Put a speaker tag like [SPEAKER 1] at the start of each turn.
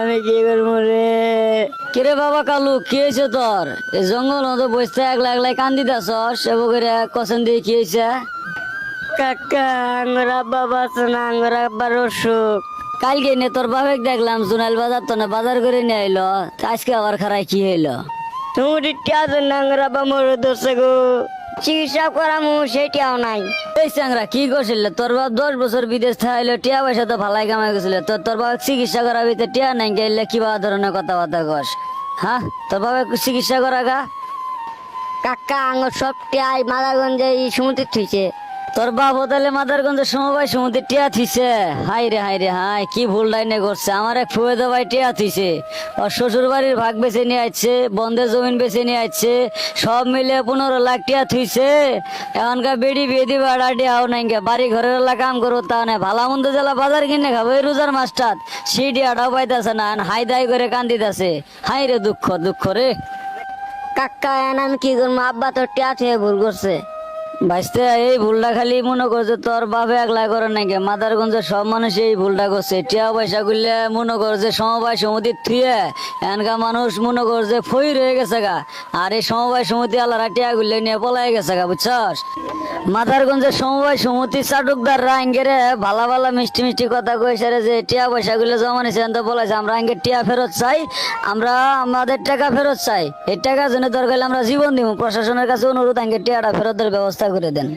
[SPEAKER 1] আমি কি করব রে কিরে বাবা কালু কি হয়েছে তোর? এই জঙ্গল মতো বসতে একলা একলাই কান্দি দাস সেবো করে কসন দিয়ে কি হয়েছে? কাকা আঙ্গর আব্বা বাঁচে না আঙ্গর আব্বার অসুখ। কালকে নে তোর বাপেক দেখলাম জুনাইল বাজার তো না বাজার করে নিয়ে আইলো। আজকে আবার খারাই কি হইল? তুমি আব্বা মরে দোষে গো। চিকিৎসা করামু সেটাও নাই। এই চাংরা কি করছিল? তোর বাপ দশ বছর বিদেশ থাইলো টিয়া পয়সা তো ভালাই কামাই গেছিল তো তোর বাবা চিকিৎসা করাবি তো টিয়া নাই গেলে কিবা ধরনের কথাবার্তা কস? হ্যাঁ? তোর বাবা চিকিৎসা করা গা কাকা আঙ্গ সব টিয়াই মাদারগঞ্জে সমুদ্রে থুইছে। তোর বাপ তাহলে মাদারগঞ্জের সমবায় সমুদ্রে টিয়া থিছে হাই রে হাই রে, হাই, কি ভুল ডাইনে করছে। আমার এক ফুয়ে ভাই টিয়া থিছে ওর শ্বশুর বাড়ির ভাগ বেছে নিয়ে আসছে বন্ধের জমিন বেছে নিয়ে আসছে সব মিলে পনেরো লাখ টিয়া থুইছে। এখনকার বেড়ি বেদি আর টিয়াও নাই গে। বাড়ি ঘরের এলা কাম করব তা নাই। ভালা মন্দ জেলা বাজার কিনে খাব, এই রোজার মাস্টার। সেই টিয়াটাও পাইতেছে না হাই দাই করে কান্দিতেছে। হাই রে দুঃখ দুঃখ রে। কাকা এন আমি কি করব? আব্বা তোর টিয়া থেকে ভুল করছে। ভাইস্তে এই ভুলটা খালি মনে করছে তোর বাপে একলা করে নাকি মাদারগঞ্জের সব মানুষ এই ভুলটা করছে। টিয়া পয়সা করলে মনে করছে সমবায় সমিতি থুয়ে এনকা মানুষ মনে করছে ফই রয়ে গেছে গা। আর এই সমবায় সমিতি আলারা টিয়া গুলে নিয়ে পলাই গেছে গা, বুঝছস? মাদারগঞ্জের সমবায় সমিতি চাটুকদার রাঙ্গেরে ভালা ভালা মিষ্টি মিষ্টি কথা কইছে যে টিয়া পয়সা গুলো জমা নিছে তো বলেছে আমরা আঙ্গে টিয়া ফেরত চাই, আমরা আমাদের টাকা ফেরত চাই। এই টাকা জন্য দরকার আমরা জীবন দিব প্রশাসনের কাছে অনুরোধ, আঙ্গে টিয়াটা ফেরতের ব্যবস্থা করে দেন।